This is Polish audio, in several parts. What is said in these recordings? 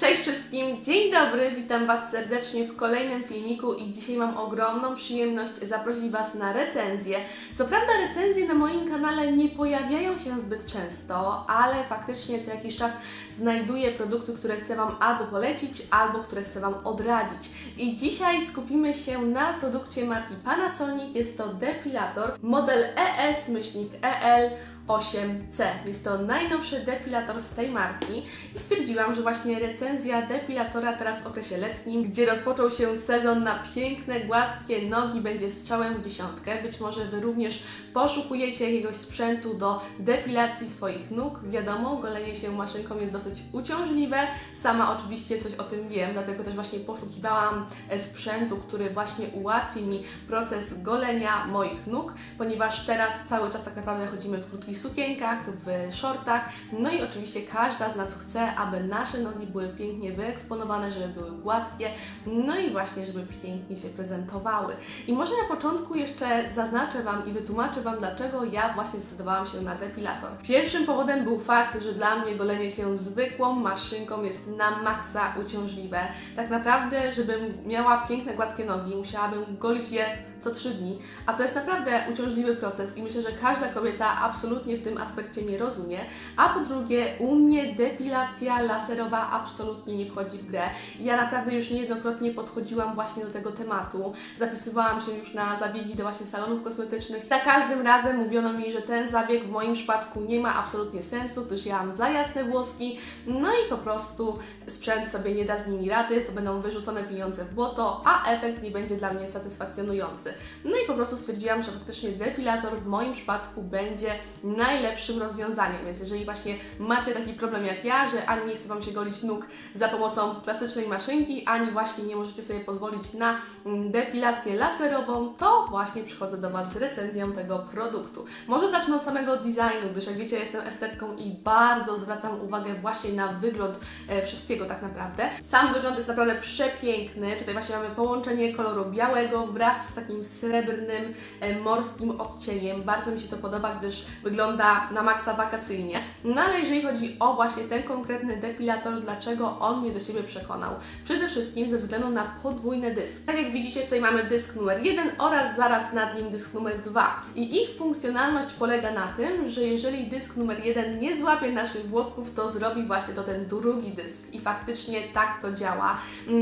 Cześć wszystkim, dzień dobry, witam Was serdecznie w kolejnym filmiku i dzisiaj mam ogromną przyjemność zaprosić Was na recenzję. Co prawda recenzje na moim kanale nie pojawiają się zbyt często, ale faktycznie co jakiś czas znajduję produkty, które chcę Wam albo polecić, albo które chcę Wam odradzić. I dzisiaj skupimy się na produkcie marki Panasonic, jest to depilator model ES-EL 8C. Jest to najnowszy depilator z tej marki i stwierdziłam, że właśnie recenzja depilatora teraz w okresie letnim, gdzie rozpoczął się sezon na piękne, gładkie nogi, będzie strzałem w dziesiątkę. Być może Wy również poszukujecie jakiegoś sprzętu do depilacji swoich nóg. Wiadomo, golenie się maszynką jest dosyć uciążliwe. Sama oczywiście coś o tym wiem, dlatego też właśnie poszukiwałam e, sprzętu, który właśnie ułatwi mi proces golenia moich nóg, ponieważ teraz cały czas tak naprawdę chodzimy w krótkich sukienkach, w shortach, no i oczywiście każda z nas chce, aby nasze nogi były pięknie wyeksponowane, żeby były gładkie, no i właśnie, żeby pięknie się prezentowały. I może na początku jeszcze zaznaczę Wam i wytłumaczę Wam, dlaczego ja właśnie zdecydowałam się na depilator. Pierwszym powodem był fakt, że dla mnie golenie się zwykłą maszynką jest na maksa uciążliwe. Tak naprawdę, żebym miała piękne, gładkie nogi, musiałabym golić je co trzy dni, a to jest naprawdę uciążliwy proces i myślę, że każda kobieta absolutnie w tym aspekcie nie rozumie. A po drugie, u mnie depilacja laserowa absolutnie nie wchodzi w grę. Ja naprawdę już niejednokrotnie podchodziłam właśnie do tego tematu. Zapisywałam się już na zabiegi do właśnie salonów kosmetycznych. Za każdym razem mówiono mi, że ten zabieg w moim przypadku nie ma absolutnie sensu, gdyż ja mam za jasne włoski, no i po prostu sprzęt sobie nie da z nimi rady, to będą wyrzucone pieniądze w błoto, a efekt nie będzie dla mnie satysfakcjonujący. No i po prostu stwierdziłam, że faktycznie depilator w moim przypadku będzie najlepszym rozwiązaniem. Więc jeżeli właśnie macie taki problem jak ja, że ani nie chce Wam się golić nóg za pomocą klasycznej maszynki, ani właśnie nie możecie sobie pozwolić na mm, depilację laserową, to właśnie przychodzę do Was z recenzją tego produktu. Może zacznę od samego designu, gdyż jak wiecie, jestem estetką i bardzo zwracam uwagę właśnie na wygląd e, wszystkiego tak naprawdę. Sam wygląd jest naprawdę przepiękny. Tutaj właśnie mamy połączenie koloru białego wraz z takim srebrnym, e, morskim odcieniem. Bardzo mi się to podoba, gdyż wygląda na maksa wakacyjnie. No ale jeżeli chodzi o właśnie ten konkretny depilator, dlaczego on mnie do siebie przekonał? Przede wszystkim ze względu na podwójny dysk. Tak jak widzicie, tutaj mamy dysk numer 1 oraz zaraz nad nim dysk numer 2. I ich funkcjonalność polega na tym, że jeżeli dysk numer 1 nie złapie naszych włosków, to zrobi właśnie to ten drugi dysk. I faktycznie tak to działa.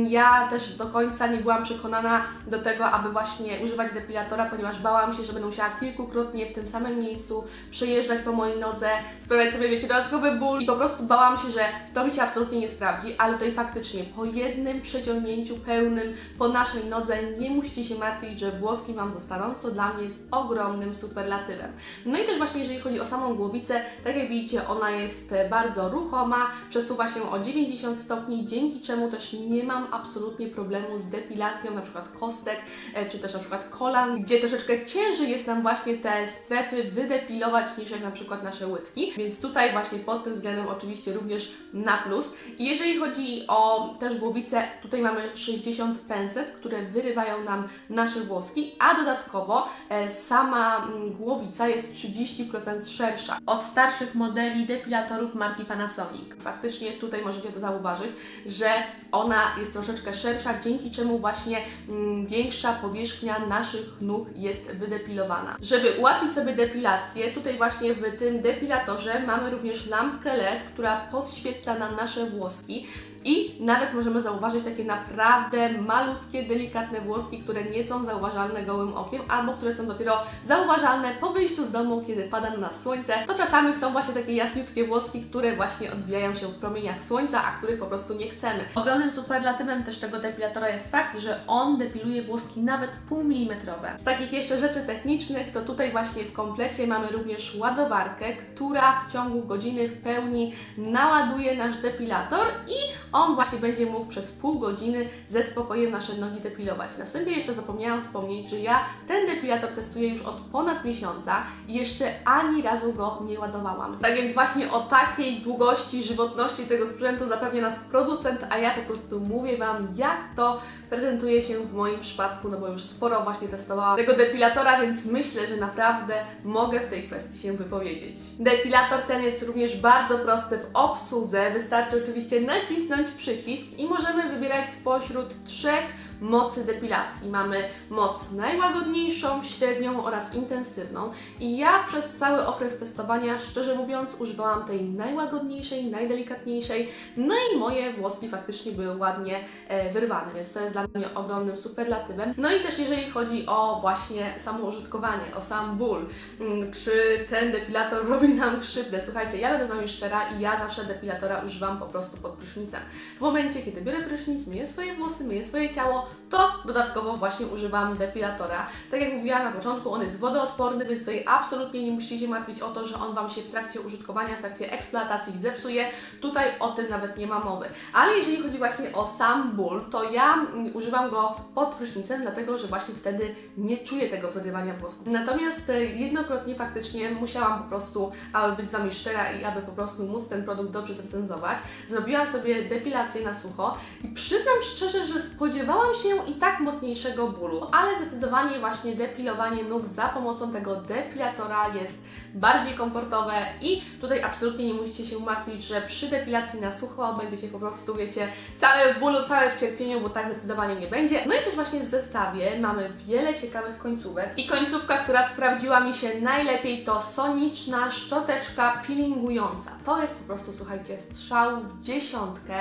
Ja też do końca nie byłam przekonana do tego, aby właśnie używać depilatora, ponieważ bałam się, że będę musiała kilkukrotnie w tym samym miejscu przejeżdżać po mojej nodze, sprawiać sobie, wiecie, dodatkowy ból i po prostu bałam się, że to mi się absolutnie nie sprawdzi, ale tutaj faktycznie po jednym przeciągnięciu pełnym po naszej nodze nie musicie się martwić, że włoski Wam zostaną, co dla mnie jest ogromnym superlatywem. No i też właśnie jeżeli chodzi o samą głowicę, tak jak widzicie, ona jest bardzo ruchoma, przesuwa się o 90 stopni, dzięki czemu też nie mam absolutnie problemu z depilacją na przykład kostek, e, czy też na przykład kolan, gdzie troszeczkę ciężej jest nam właśnie te strefy wydepilować niż jak na przykład nasze łydki, więc tutaj właśnie pod tym względem oczywiście również na plus. I jeżeli chodzi o też głowicę, tutaj mamy 60 penset, które wyrywają nam nasze włoski, a dodatkowo e, sama mm, głowica jest 30% szersza od starszych modeli depilatorów marki Panasonic. Faktycznie tutaj możecie to zauważyć, że ona jest troszeczkę szersza, dzięki czemu właśnie mm, większa powierzchnia naszych nóg jest wydepilowana. Żeby ułatwić sobie depilację, tutaj właśnie w tym depilatorze mamy również lampkę LED, która podświetla nam nasze włoski. I nawet możemy zauważyć takie naprawdę malutkie, delikatne włoski, które nie są zauważalne gołym okiem, albo które są dopiero zauważalne po wyjściu z domu, kiedy pada na nas słońce. To czasami są właśnie takie jasniutkie włoski, które właśnie odbijają się w promieniach słońca, a których po prostu nie chcemy. Ogromnym superlatywem też tego depilatora jest fakt, że on depiluje włoski nawet półmilimetrowe. Z takich jeszcze rzeczy technicznych, to tutaj właśnie w komplecie mamy również ładowarkę, która w ciągu godziny w pełni naładuje nasz depilator i on właśnie będzie mógł przez pół godziny ze spokojem nasze nogi depilować. Na wstępie jeszcze zapomniałam wspomnieć, że ja ten depilator testuję już od ponad miesiąca i jeszcze ani razu go nie ładowałam. Tak więc właśnie o takiej długości żywotności tego sprzętu zapewnia nas producent, a ja po prostu mówię Wam, jak to prezentuje się w moim przypadku, no bo już sporo właśnie testowałam tego depilatora, więc myślę, że naprawdę mogę w tej kwestii się wypowiedzieć. Depilator ten jest również bardzo prosty w obsłudze. Wystarczy oczywiście nacisnąć kliknąć przycisk i możemy wybierać spośród trzech mocy depilacji. Mamy moc najłagodniejszą, średnią oraz intensywną. I ja przez cały okres testowania, szczerze mówiąc, używałam tej najłagodniejszej, najdelikatniejszej. No i moje włoski faktycznie były ładnie e, wyrwane, więc to jest dla mnie ogromnym superlatywem. No i też jeżeli chodzi o właśnie samo użytkowanie, o sam ból, mm, czy ten depilator robi nam krzywdę. Słuchajcie, ja będę z Wami szczera i ja zawsze depilatora używam po prostu pod prysznicem. W momencie, kiedy biorę prysznic, myję swoje włosy, myję swoje ciało, to dodatkowo właśnie używam depilatora. Tak jak mówiłam na początku, on jest wodoodporny, więc tutaj absolutnie nie musicie się martwić o to, że on Wam się w trakcie użytkowania, w trakcie eksploatacji zepsuje. Tutaj o tym nawet nie ma mowy. Ale jeżeli chodzi właśnie o sam ból, to ja używam go pod prysznicem, dlatego że właśnie wtedy nie czuję tego wyrywania włosków. Natomiast e, jednokrotnie faktycznie musiałam po prostu, aby być z Wami szczera i aby po prostu móc ten produkt dobrze zrecenzować, zrobiłam sobie depilację na sucho i przyznam szczerze, że spodziewałam się i tak mocniejszego bólu, ale zdecydowanie właśnie depilowanie nóg za pomocą tego depilatora jest bardziej komfortowe i tutaj absolutnie nie musicie się martwić, że przy depilacji na sucho będziecie po prostu, wiecie, całe w bólu, całe w cierpieniu, bo tak zdecydowanie nie będzie. No i też właśnie w zestawie mamy wiele ciekawych końcówek i końcówka, która sprawdziła mi się najlepiej to soniczna szczoteczka peelingująca. To jest po prostu, słuchajcie, strzał w dziesiątkę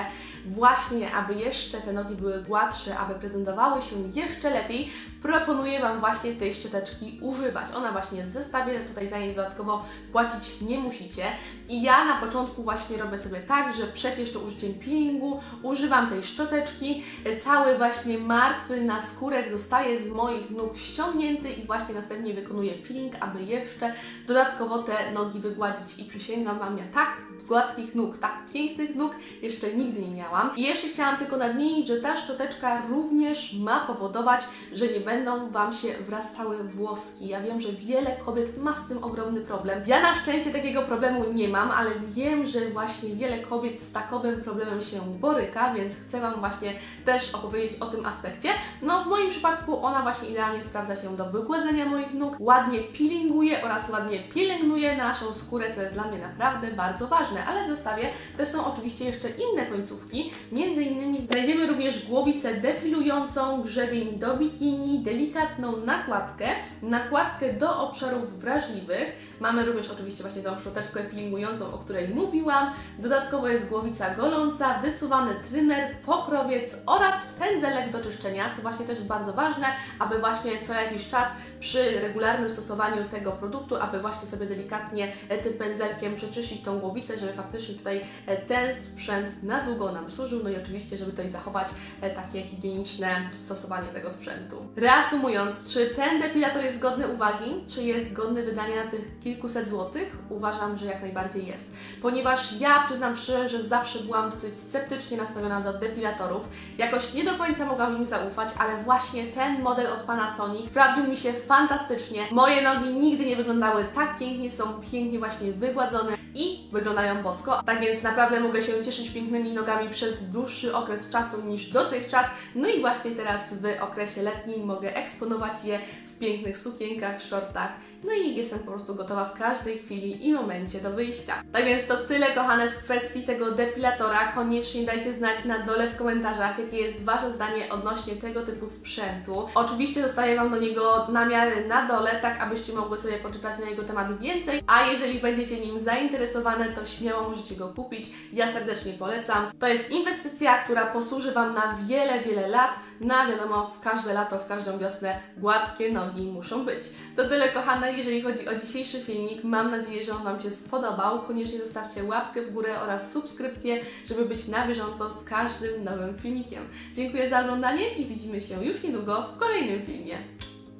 właśnie, aby jeszcze te nogi były gładsze, aby prezentowały się jeszcze lepiej, proponuję Wam właśnie tej szczoteczki używać. Ona właśnie jest w zestawie, tutaj za niej dodatkowo płacić nie musicie. I ja na początku właśnie robię sobie tak, że przed jeszcze użyciem peelingu używam tej szczoteczki. Cały właśnie martwy naskórek zostaje z moich nóg ściągnięty i właśnie następnie wykonuję peeling, aby jeszcze dodatkowo te nogi wygładzić. I przysięgam Wam, ja tak gładkich nóg, tak pięknych nóg jeszcze nigdy nie miałam. I jeszcze chciałam tylko nadmienić, że ta szczoteczka również ma powodować, że nie będą Wam się wrastały włoski. Ja wiem, że wiele kobiet ma z tym ogromny problem. Ja na szczęście takiego problemu nie mam, ale wiem, że właśnie wiele kobiet z takowym problemem się boryka, więc chcę Wam właśnie też opowiedzieć o tym aspekcie. No w moim przypadku ona właśnie idealnie sprawdza się do wygładzenia moich nóg, ładnie peelinguje oraz ładnie pielęgnuje naszą skórę, co jest dla mnie naprawdę bardzo ważne. Ale w zestawie też są oczywiście jeszcze inne końcówki. Między innymi znajdziemy również głowicę depilującą, grzebień do bikini, delikatną nakładkę, nakładkę do obszarów wrażliwych. Mamy również oczywiście właśnie tą szczoteczkę peelingującą, o której mówiłam. Dodatkowo jest głowica goląca, wysuwany trymer, pokrowiec oraz pędzelek do czyszczenia, co właśnie też jest bardzo ważne, aby właśnie co jakiś czas przy regularnym stosowaniu tego produktu, aby właśnie sobie delikatnie e, tym pędzelkiem przeczyścić tą głowicę, żeby faktycznie tutaj e, ten sprzęt na długo nam służył, no i oczywiście, żeby tutaj zachować e, takie higieniczne stosowanie tego sprzętu. Reasumując, czy ten depilator jest godny uwagi, czy jest godny wydania tych kilkuset złotych? Uważam, że jak najbardziej jest. Ponieważ ja przyznam szczerze, że zawsze byłam dosyć sceptycznie nastawiona do depilatorów. Jakoś nie do końca mogłam im zaufać, ale właśnie ten model od Panasonic sprawdził mi się fantastycznie. Moje nogi nigdy nie wyglądały tak pięknie, są pięknie właśnie wygładzone i wyglądają bosko. Tak więc naprawdę mogę się cieszyć pięknymi nogami przez dłuższy okres czasu niż dotychczas. No i właśnie teraz w okresie letnim mogę eksponować je w pięknych sukienkach, shortach. No i jestem po prostu gotowa w każdej chwili i momencie do wyjścia. Tak więc to tyle, kochane, w kwestii tego depilatora. Koniecznie dajcie znać na dole w komentarzach, jakie jest Wasze zdanie odnośnie tego typu sprzętu. Oczywiście zostawię Wam do niego namiary na dole, tak abyście mogły sobie poczytać na jego temat więcej. A jeżeli będziecie nim zainteresowane, to śmiało możecie go kupić. Ja serdecznie polecam. To jest inwestycja, która posłuży Wam na wiele, wiele lat. No a wiadomo, w każde lato, w każdą wiosnę gładkie nogi muszą być. To tyle, kochane, jeżeli chodzi o dzisiejszy filmik. Mam nadzieję, że on Wam się spodobał. Koniecznie zostawcie łapkę w górę oraz subskrypcję, żeby być na bieżąco z każdym nowym filmikiem. Dziękuję za oglądanie i widzimy się już niedługo w kolejnym filmie.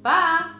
Pa!